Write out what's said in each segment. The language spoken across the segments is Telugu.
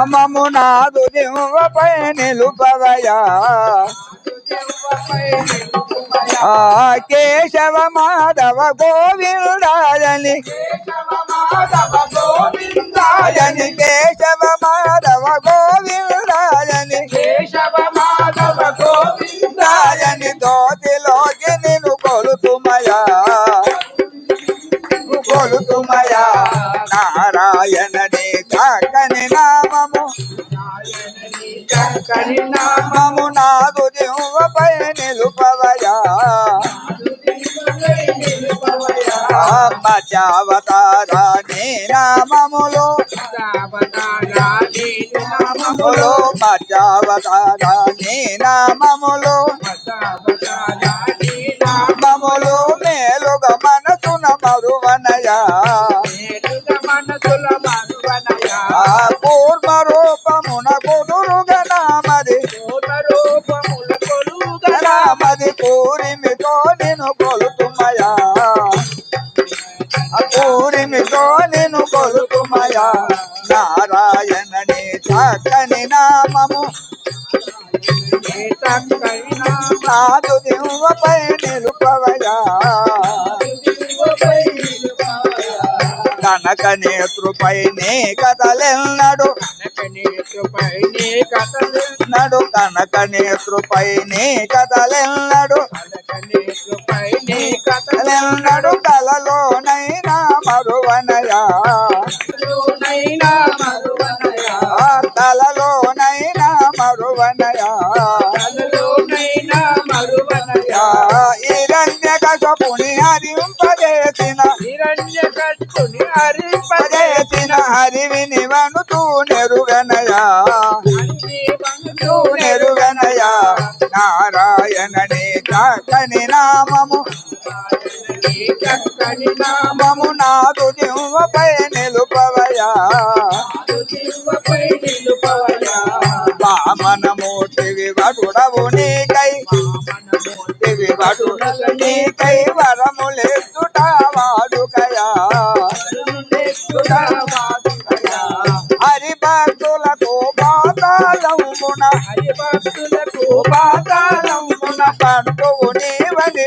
అమ్మము నాదు దివ్వపై నిలుపవయా కేశవ మాధవ గోవిందాయని. కేశవ మాధవ గోవిందాయని. నామము నాదు దివ్వపై నిలుపవయా. మచావతారా నీ నామములో. నామములో మచావతారా నీ నామములో. నామములో మేలుగా మనసున మరువనయా. నామది పూరిమితో నిన్ను కొలుతుమయా. ఆ పూరిమితో నేను కొలుతుమయా. నారాయణని చక్కని నామము. నాదు దివ్వపై నిలుపవయా. కనక నేతృపై నీ కథలెన్నడు నడు కనక నేతృపై నీ కథలెన్నడు కథలెన్నడు కలలోనైనా మరువనయా. ఆ కలలోనైనా మరువనయా. యా ఇరణ్య కశపుని హరింపజేసిన పజేసిన హరివిని వనుతూ నెరుగనయా నెరుగనయా నారాయణని చక్కని నామము. నామము నాదు దివ్వపై నిలుపవయా. వామనమూర్తివి వటుడవు నీకై. మూర్తివి వటుడవు నీకై. వరములెత్తుట హరి భక్తులకు పాతాళమున పాతాళమున పంటువు నీవని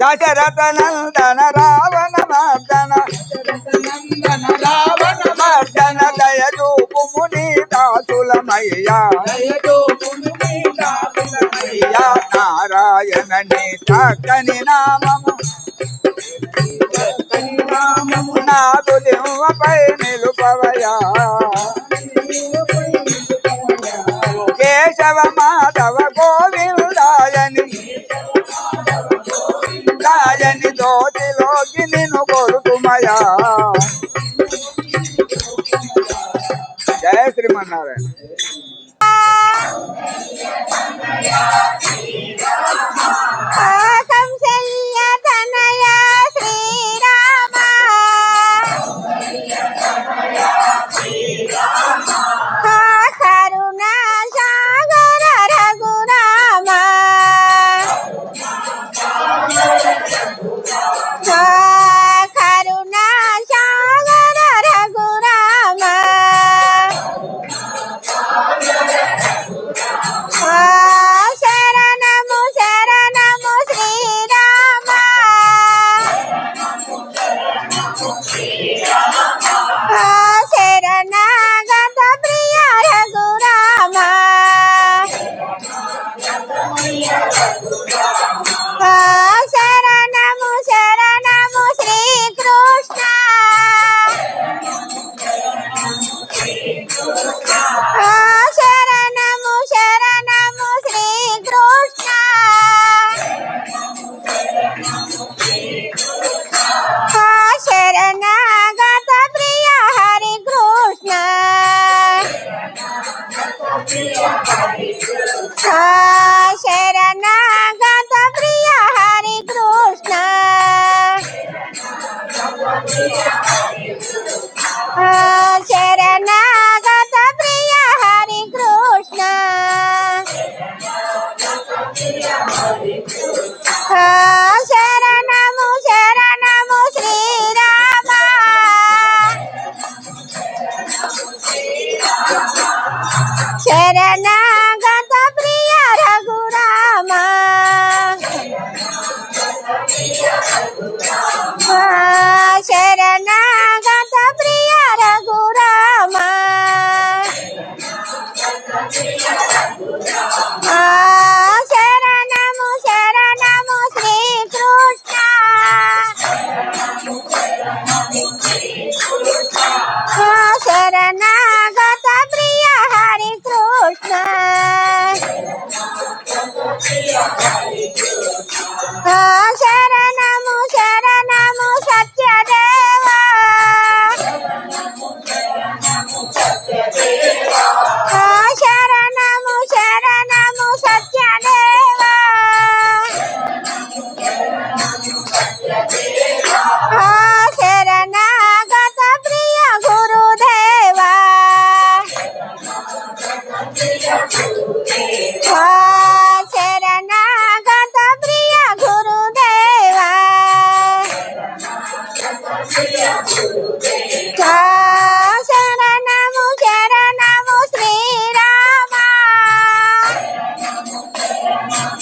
దశరథ నందన రావణ వర్ధన రావణ మర్దన దయజూపు ముని దాసులమయ్యా అయ్యా నారాయణని చక్కని నామము నాదు దివ్వపై నిలుపవయా కేశవ మాధవ గోవిందాయని రాజని దోతిలోకి నిన్ను కొడుకుమయా జయ శ్రీమన్నారాయణ. ఆ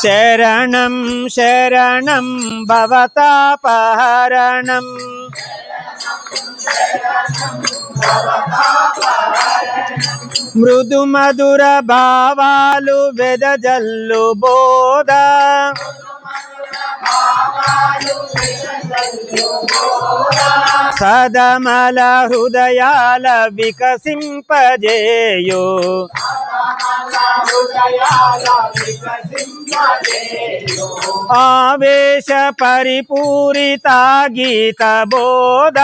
శరణం శరణం భవతాపహరణం మృదు మధుర భావాలు వెదజల్లు బోధ సదమల హృదయాల వికసింపజేయు. ఆవేశ పరిపూరిత గీత బోధ.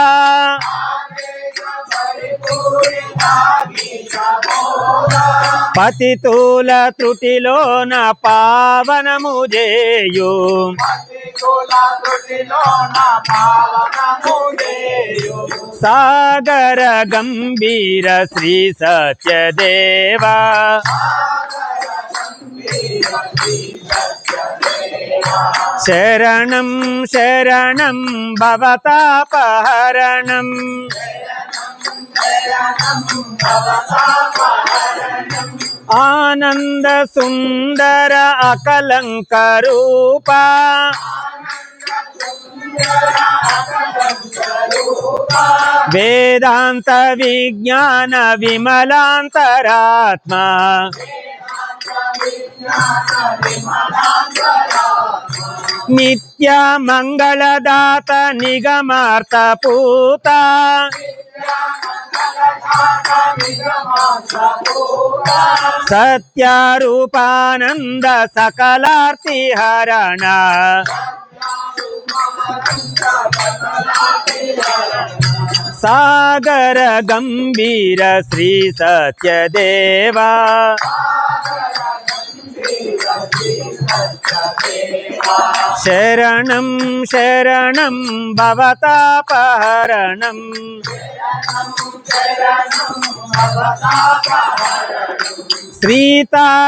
పతితూల త్రుటిలోన పావనము చేయు. సాగర గంభీర శ్రీ సత్యదేవా. శరణం శరణం భవతాపహరణం ఆనంద సుందర అకలంక నిత్య మంగళదాత నిగమార్త పూత. సత్యారూపానంద సకలార్తి హరణ. సాగర గంభీర శ్రీ సత్యదేవా శరణం శరణం భవతాపహరణం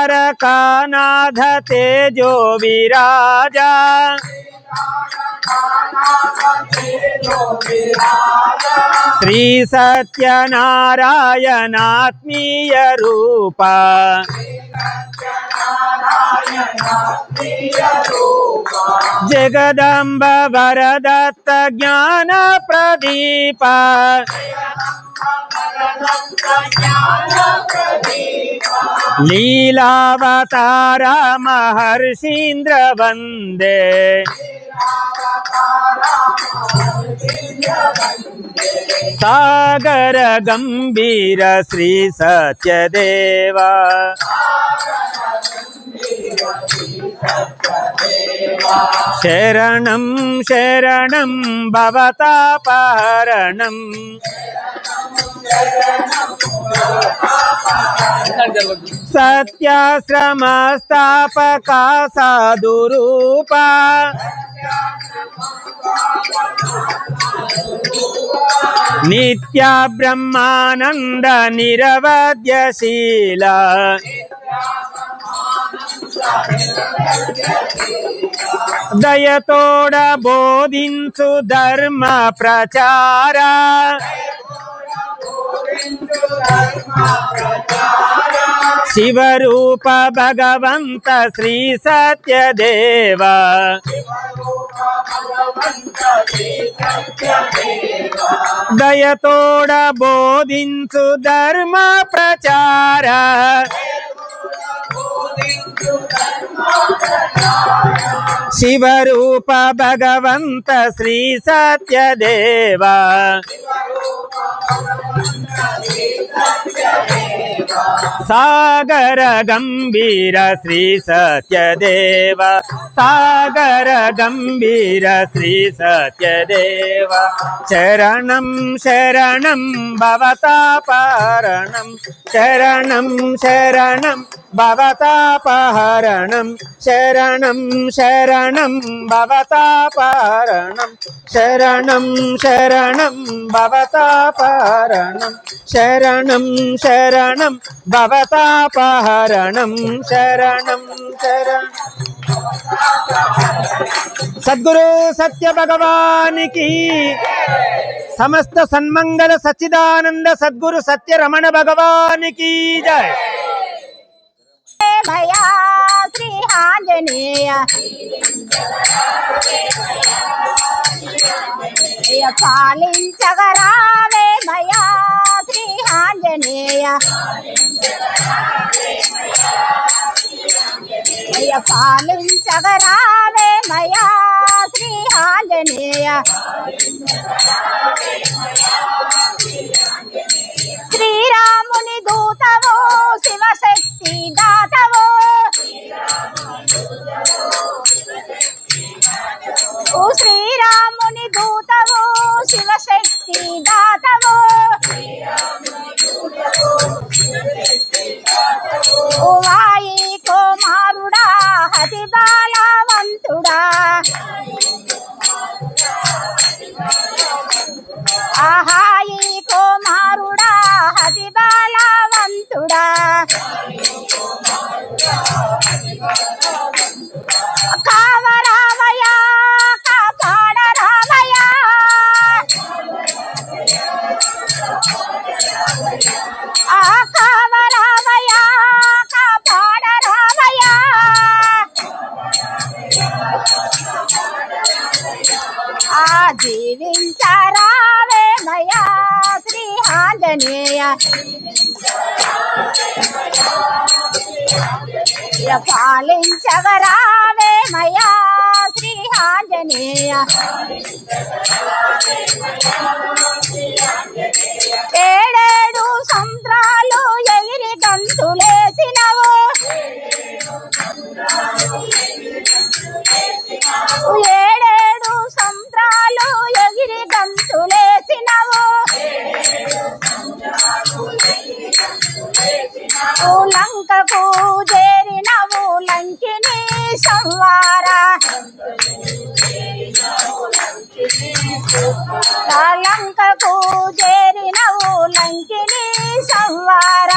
శ్రీతారకానాథ తేజో విరాజా శ్రీ సత్యనారాయణాత్మీయ రూప. జగదంబ వరదత్త జ్ఞాన ప్రదీప. లీలావతార మహర్షీంద్ర వందే. సాగర గంభీర శ్రీ సత్యదేవ శరణం శరణం భవతాపహరణం. సత్యాశ్రమస్థాపక సాధురూప నిత్య బ్రహ్మానంద నిరవధ్యశీల దయతోడ బోధించు ధర్మ ప్రచార. శివరూప భగవంత శ్రీ సత్యదేవ. దయతోడ బోధించు ధర్మ ప్రచార. శివరూప భగవంత శ్రీ సత్యదేవ. సాగర గంభీర శ్రీ సత్యదేవ. సాగర గంభీర శ్రీ సత్యదేవ. శరణం శరణం భవతాపహరణం శరణం శరణం భవతాపహరణం శరణం శరణం భవతాపహరణం శరణం శరణం భవతాపహరణం శరణం శరణం భవతాపహరణం శరణం శరణం సద్గురు సత్య భగవానికి సమస్త సన్మంగళ సచ్చిదానంద సద్గురు సత్య రమణ భగవానికి జయ భయా శ్రీ ఆంజనేయ జయ పాలించగరావే భయా శ్రీ ఆంజనేయ జయ పాలించగరావే భయా శ్రీ ఆంజనేయ శ్రీరాముని దూతవో శివశక్తి దాతవో. ఓ శ్రీరాముని దూతవు శివశక్తి దాతవు. ఓ వాయి కుమారుడా హతి బాలవంతుడా. ఆహాయి కుమారుడా హతి బాలవంతుడా. కావర ఆంజనేయ ఇక పాలించగరావే మయా శ్రీ ఆంజనేయ లంకకు చేరినవు లంకిని సంవార ఆ లంకకు చేరినవు లంకిని సంవార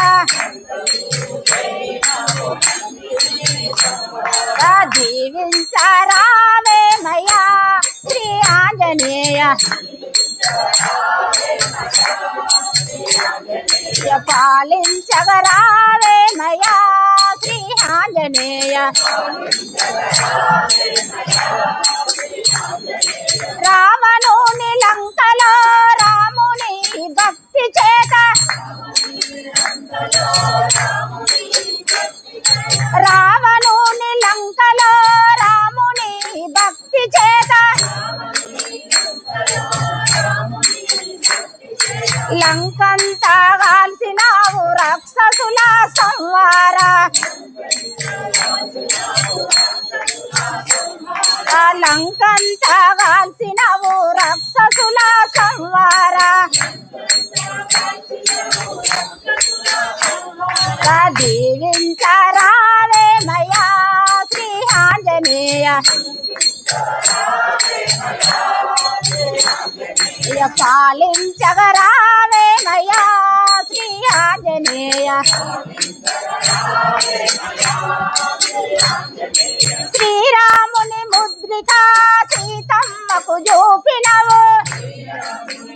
ఆ జీవించరావే రావేమయ్యా శ్రీ ఆంజనేయ పాలించగరావేమయ్యా శ్రీ ఆంజనేయ రావణుని లంకలో రాముని భక్తి చేత రావణుని లంకలో రాముని భక్తి చేత లంక రాక్షసుల సంవార ఆ లంకంతా కాల్సినావు రాక్షసుల సంవార దీవించరావేమయ్యా శ్రీ ఆంజనేయ ఇక ముద్రిక సీతమ్మకు చూపినవు శ్రీరాముని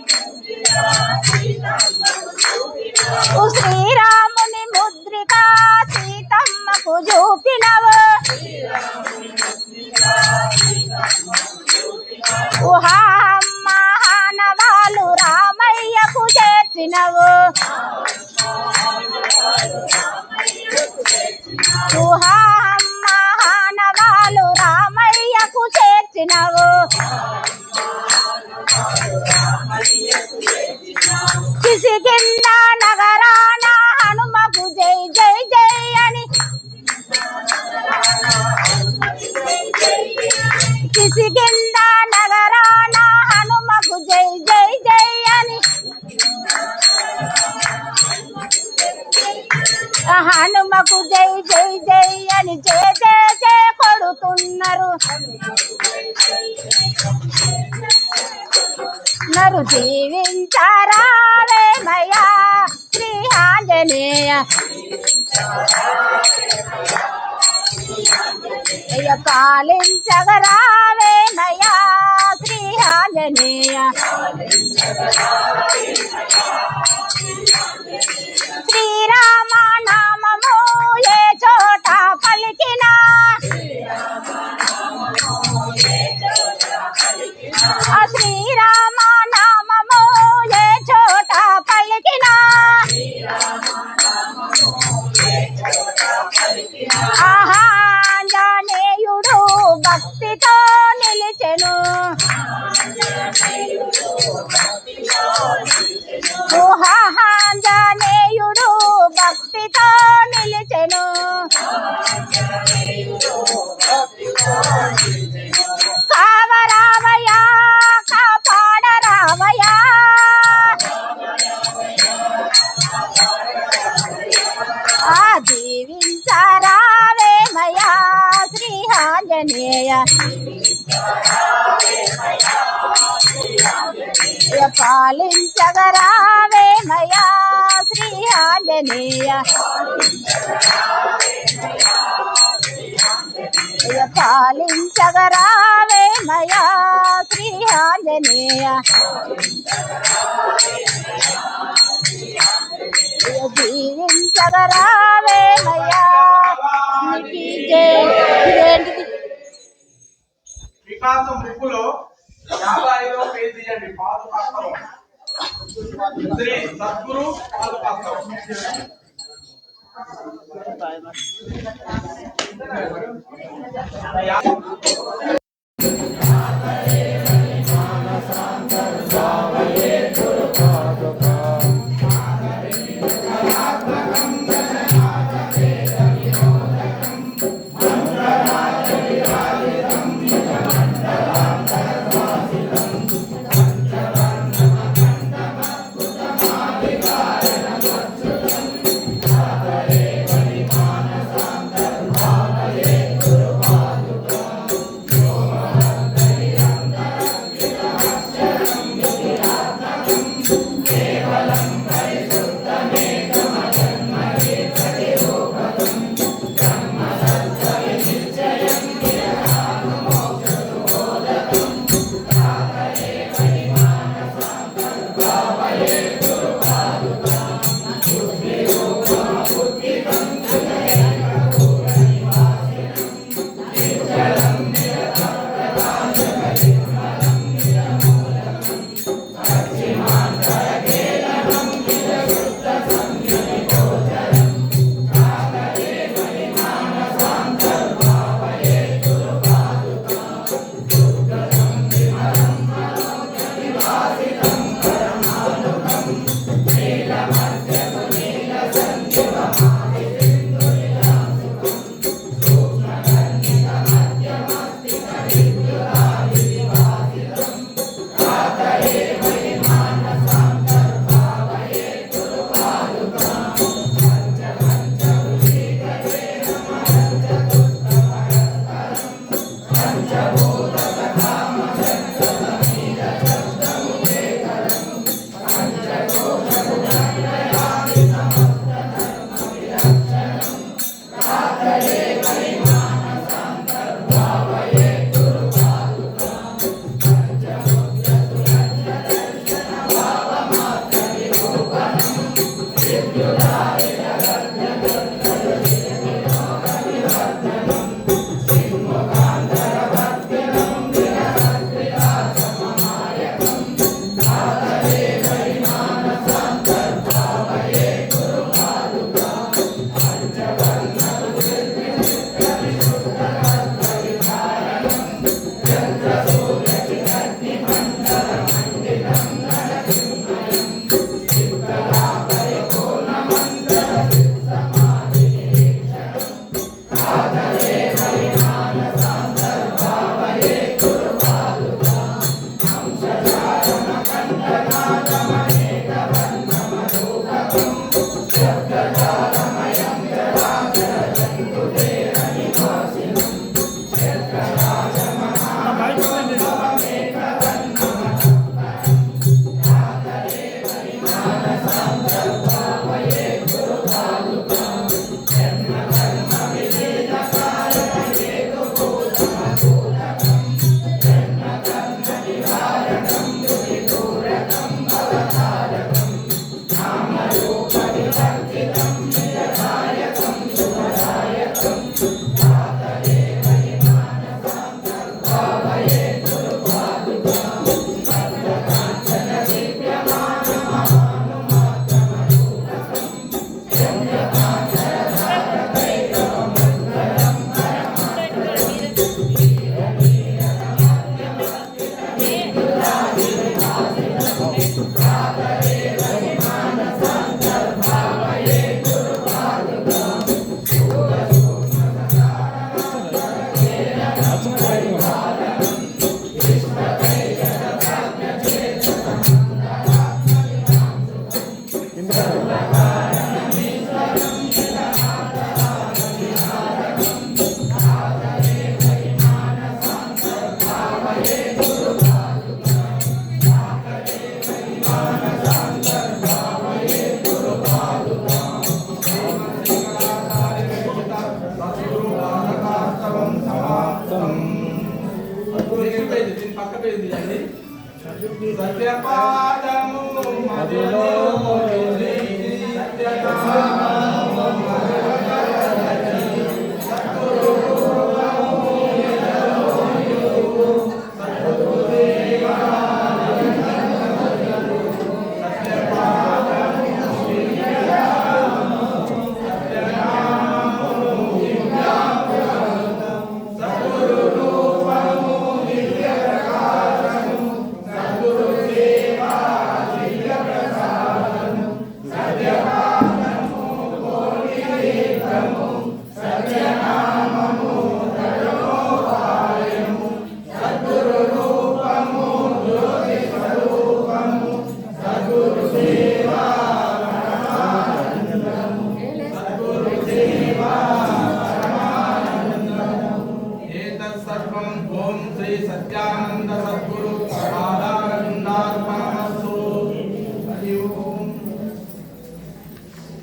కిసికింద నగరాన హనుమకు జై జై జై అని. హనుమకు జై జై జై అని జై జై జై కొడుతున్నారు. నరు జీవించారావేమయ్యా శ్రీ ఆంజనేయ. అయ్య పాలించగరావేమయ్యా శ్రీ శ్రీరామ నామము ఏ చోట పలికినా? శ్రీరామ నామము ఏ చోట పలికినా? మహాంజనేయుడు భక్తితో పాలించగరావేమయా శ్రీ ఆంజనేయ. పాలించగరావేమయ్యా శ్రీ ఆంజనేయ. జీవించగరావేమయ్యా నీకి జై. ఇదేంటిది? వికాసం యాభైలో పేజ్ ఇవ్వండి శ్రీ సద్గురు పాదు పాత్రం